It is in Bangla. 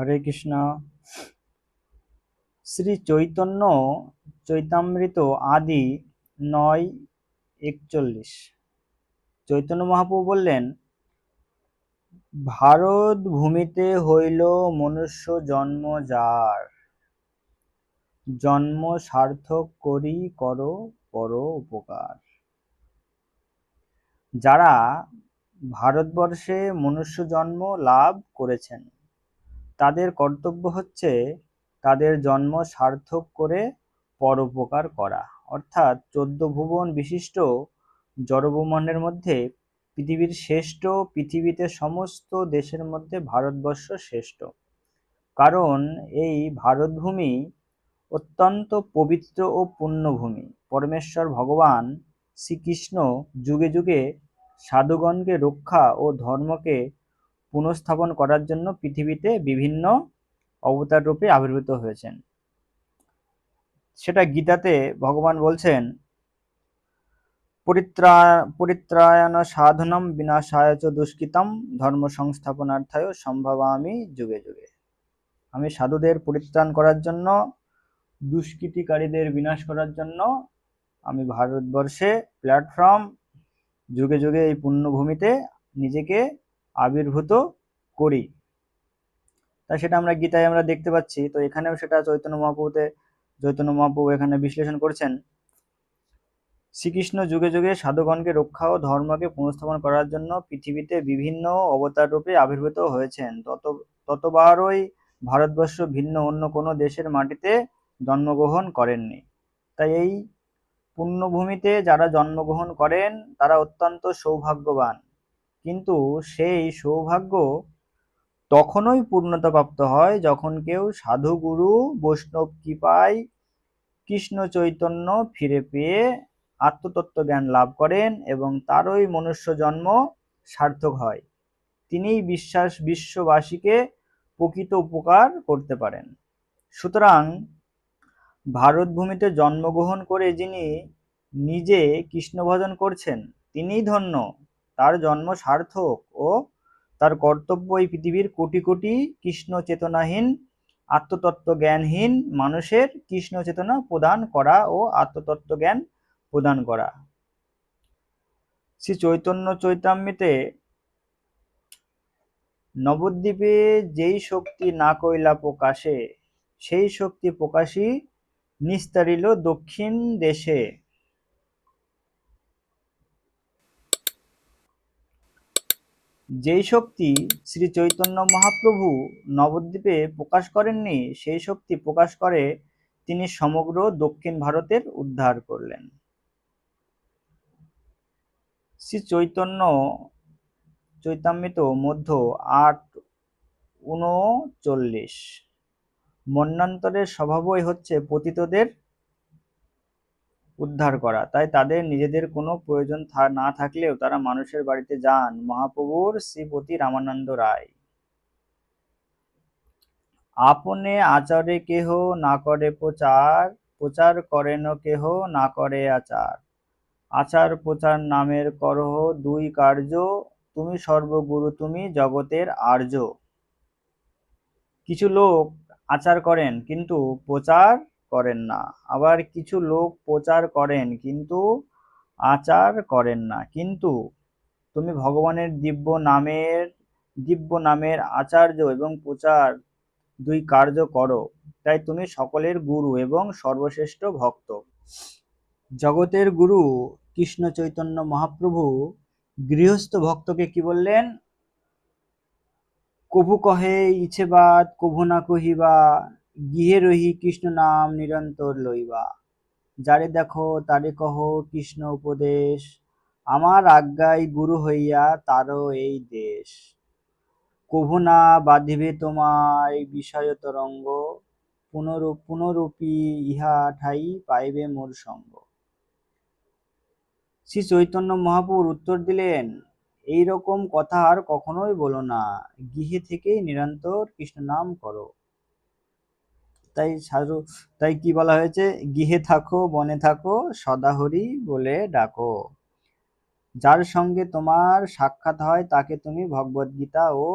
হরে কৃষ্ণ। শ্রী চৈতন্য চৈতামৃত আদি নয় একচল্লিশ। চৈতন্য মহাপ্রভু বললেন, ভারত ভূমিতে হইল মনুষ্য জন্ম যার। জন্ম সার্থক করি করো, পর উপকার। যারা ভারতবর্ষে মনুষ্য জন্ম লাভ করেছেন তাদের কর্তব্য হচ্ছে তাদের জন্ম সার্থক করে পরোপকার করা। অর্থাৎ চোদ্দ ভুবন বিশিষ্ট জড়ভূমণ্ডের মধ্যে পৃথিবীর শ্রেষ্ঠ, পৃথিবীতে সমস্ত দেশের মধ্যে ভারতবর্ষ শ্রেষ্ঠ। কারণ এই ভারতভূমি অত্যন্ত পবিত্র ও পুণ্যভূমি। পরমেশ্বর ভগবান শ্রীকৃষ্ণ যুগে যুগে সাধুগণকে রক্ষা ও ধর্মকে পুনঃস্থাপন করার জন্য পৃথিবীতে বিভিন্ন অবতার রূপে আবির্ভূত হয়েছেন। সেটা গীতাতে ভগবান বলছেন, পরিত্রা পরিত্রায়ণ সাধনম বিনাশায় চ দুষ্কৃতম ধর্ম সংস্থাপনার্থায় সম্ভবামি যুগে যুগে। আমি সাধুদের পরিত্রাণ করার জন্য, দুষ্কৃতিকারীদের বিনাশ করার জন্য আমি ভারতবর্ষে প্ল্যাটফর্ম যুগে যুগে এই পুণ্যভূমিতে নিজেকে আবির্ভূত করি। তা সেটা আমরা গীতায় আমরা দেখতে পাচ্ছি। তো এখানেও সেটা চৈতন্য মহাপ্রভুতে, চৈতন্য মহাপ্রভু এখানে বিশ্লেষণ করছেন, শ্রীকৃষ্ণ যুগে যুগে সাধুগণকে রক্ষা ও ধর্মকে পুনঃস্থাপন করার জন্য পৃথিবীতে বিভিন্ন অবতার রূপে আবির্ভূত হয়েছেন। তত, ততবারই ভারতবর্ষ ভিন্ন, অন্য কোনো দেশের মাটিতে জন্মগ্রহণ করেননি। তাই এই পুণ্যভূমিতে যারা জন্মগ্রহণ করেন, তারা অত্যন্ত সৌভাগ্যবান। কিন্তু সেই সৌভাগ্য তখনই পূর্ণতাপ্রাপ্ত হয় যখন কেউ সাধু গুরু বৈষ্ণব কৃপায় কৃষ্ণ চৈতন্য ফিরে পেয়ে আত্মতত্ত্ব জ্ঞান লাভ করেন এবং তারই মনুষ্য জন্ম সার্থক হয়। তিনিই বিশ্বাস বিশ্ববাসীকে প্রকৃত উপকার করতে পারেন। সুতরাং ভারতভূমিতে জন্মগ্রহণ করে যিনি নিজে কৃষ্ণ ভজন করছেন, তিনিই ধন্য। তার জন্ম সার্থক ও তার কর্তব্য এই পৃথিবীর কোটি কোটি কৃষ্ণ চেতনাহীন আত্মতত্ত্ব জ্ঞানহীন মানুষের কৃষ্ণ চেতনা প্রদান করা ও আত্মতত্ত্ব জ্ঞান প্রদান করা। শ্রী চৈতন্য চৈতাম্যতে নবদ্বীপে যেই শক্তি না কইলা প্রকাশে, সেই শক্তি প্রকাশই নিস্তারিল দক্ষিণ দেশে। যেই শক্তি শ্রী চৈতন্য মহাপ্রভু নবদ্বীপে প্রকাশ করেননি, সেই শক্তি প্রকাশ করে তিনি সমগ্র দক্ষিণ ভারতের উদ্ধার করলেন। শ্রী চৈতন্য চৈতামৃত মধ্য আট উনচল্লিশ মন্নান্তরের স্বভাবই হচ্ছে পতিতদের উদ্ধার করা। তাই তাদের নিজেদের কোনো প্রয়োজন না থাকলেও তারা মানুষের বাড়িতে যান। মহাপ্রভুর শ্রীপতি রামানন্দ রায়। আপনে আচারে কেহ না করে প্রচার প্রচার করেন কেহ না করে আচার। আচার প্রচার নামের করহ দুই কার্য, তুমি সর্বগুরু, তুমি জগতের আর্য। কিছু লোক আচার করেন, কিন্তু প্রচার করেন না। আবার কিছু লোক প্রচার করেন, কিন্তু আচার করেন না। কিন্তু তুমি ভগবানের দিব্য নামের দিব্য নামের আচার্য এবং প্রচার দুই কার্য করো, তাই তুমি সকলের গুরু এবং সর্বশ্রেষ্ঠ ভক্ত। জগতের গুরু কৃষ্ণ চৈতন্য মহাপ্রভু গৃহস্থ ভক্তকে কি বললেন? কভু কহে ইছেবাদ কভু না কহিবা গৃহে রহি কৃষ্ণ নাম নিরন্তর লইবা। যারে দেখো, তারে কহ, কৃষ্ণ উপদেশ, আমার আজ্ঞায় গুরু হইয়া তারও এই দেশ। কভু না বাঁধিবে তোমায় বিষয় তরঙ্গ পুনরূপ পুনরূপী ইহা ঠাই পাইবে মোর সঙ্গ। শ্রী চৈতন্য মহাপুর উত্তর দিলেন এই রকম কথা আর কখনোই বলো না। গৃহে থেকেই নিরন্তর কৃষ্ণ নাম করো। তাই সাধু, তাই কি বলা হয়েছে? গৃহে থাকো, বনে থাকো, সদাহরি বলে ডাকো। যার সঙ্গে তোমার সাক্ষাৎ হয়, তাকে তুমি ভগবদ্গীতা ও